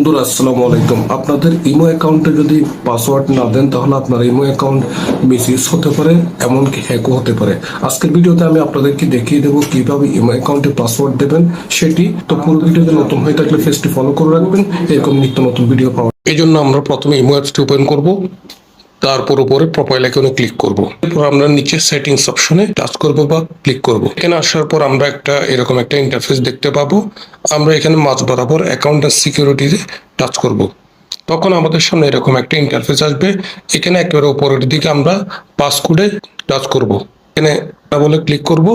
বন্ধুরা, আসসালামু আলাইকুম। আপনাদের ইমো অ্যাকাউন্টে যদি পাসওয়ার্ড না দেন, তাহলে আপনার ইমো অ্যাকাউন্ট মিসইউজ হতে পারে, এমনকি হ্যাকও হতে পারে। আজকের ভিডিওতে আমি আপনাদেরকে দেখিয়ে দেবো কীভাবে ইমো অ্যাকাউন্টে পাসওয়ার্ড দেবেন, সেটি তো পুরো ভিডিওতে নতুন হয়ে থাকলে ফেসটি ফলো করে রাখবেন, এরকম নিত্য নতুন ভিডিও পাওয়া এই জন্য আমরা প্রথমে ইমো অ্যাপসটি ওপেন করব। তারপর উপরে প্রোফাইল আইকনে ক্লিক করব। এরপর আমরা নিচে সেটিংস অপশনে টাচ করব বা ক্লিক করব। এখানে আসার পর আমরা একটা এরকম একটা ইন্টারফেস দেখতে পাবো। আমরা এখানে মাঝ বরাবর অ্যাকাউন্ট আর সিকিউরিটিতে টাচ করব। তখন আমাদের সামনে এরকম একটা ইন্টারফেস আসবে। এখানে একেবারে উপরের দিকে আমরা পাসকোডে টাচ করব। এখানে বলে ক্লিক করব।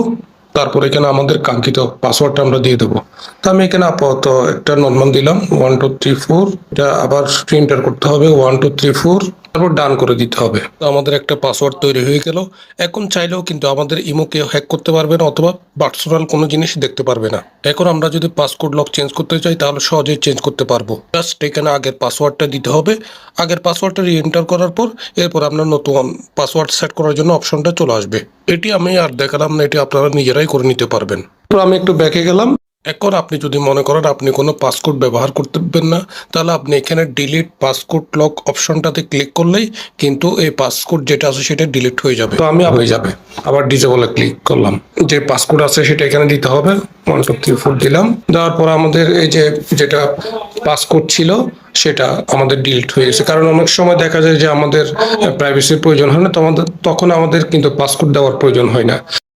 তারপর এখানে আমাদের কাঙ্ক্ষিত পাসওয়ার্ডটা আমরা দিয়ে দেবো। তো আমি এখানে আপাতত একটা নর্মাল দিলাম। ওয়ান টু থ্রি ফোর এটা আবার এন্টার করতে হবে। ওয়ান টু থ্রি ফোর তারপর ডান করে দিতে হবে। তো আমাদের একটা পাসওয়ার্ড তৈরি হয়ে গেল। এখন চাইলেও কিন্তু আমাদের ইমোকে হ্যাক করতে পারবে না অথবা পার্সোনাল কোনো জিনিস দেখতে পারবে না। এখন আমরা যদি পাসকোড লক চেঞ্জ করতে চাই, তাহলে সহজেই চেঞ্জ করতে পারব। জাস্ট এখানে আগের পাসওয়ার্ডটা দিতে হবে। আগের পাসওয়ার্ডটা রি এন্টার করার পর, এরপর আপনার নতুন পাসওয়ার্ড সেট করার জন্য অপশনটা চলে আসবে। এটি আমি আর দেখালাম না, এটি আপনারা নিজেরাই করে নিতে পারবেন। আমি একটু ব্যাকে গেলাম। এখন আপনি যদি মনে করেন আপনি কোনো পাসকোড ব্যবহার করতেবেন না তাহলে আপনি এখানে ডিলিট পাসকোড লক অপশনটাতে ক্লিক করলেই কিন্তু এই পাসকোড যেটা আছে সেটা ডিলিট হয়ে যাবে। তো আমি হয়ে যাবে। আবার ডিজেবলে ক্লিক করলাম। যে পাসকোড আছে সেটা এখানে দিতে হবে। ওয়ান টু থ্রি ফোর দিলাম। দেওয়ার পর আমাদের এই যে যেটা পাসকোড ছিল সেটা আমাদের ডিলিট হয়ে গেছে। কারণ অনেক সময় দেখা যায় যে আমাদের প্রাইভেসির প্রয়োজন হয় না তো আমাদের তখন আমাদের কিন্তু পাসকোড দেওয়ার প্রয়োজন হয় না।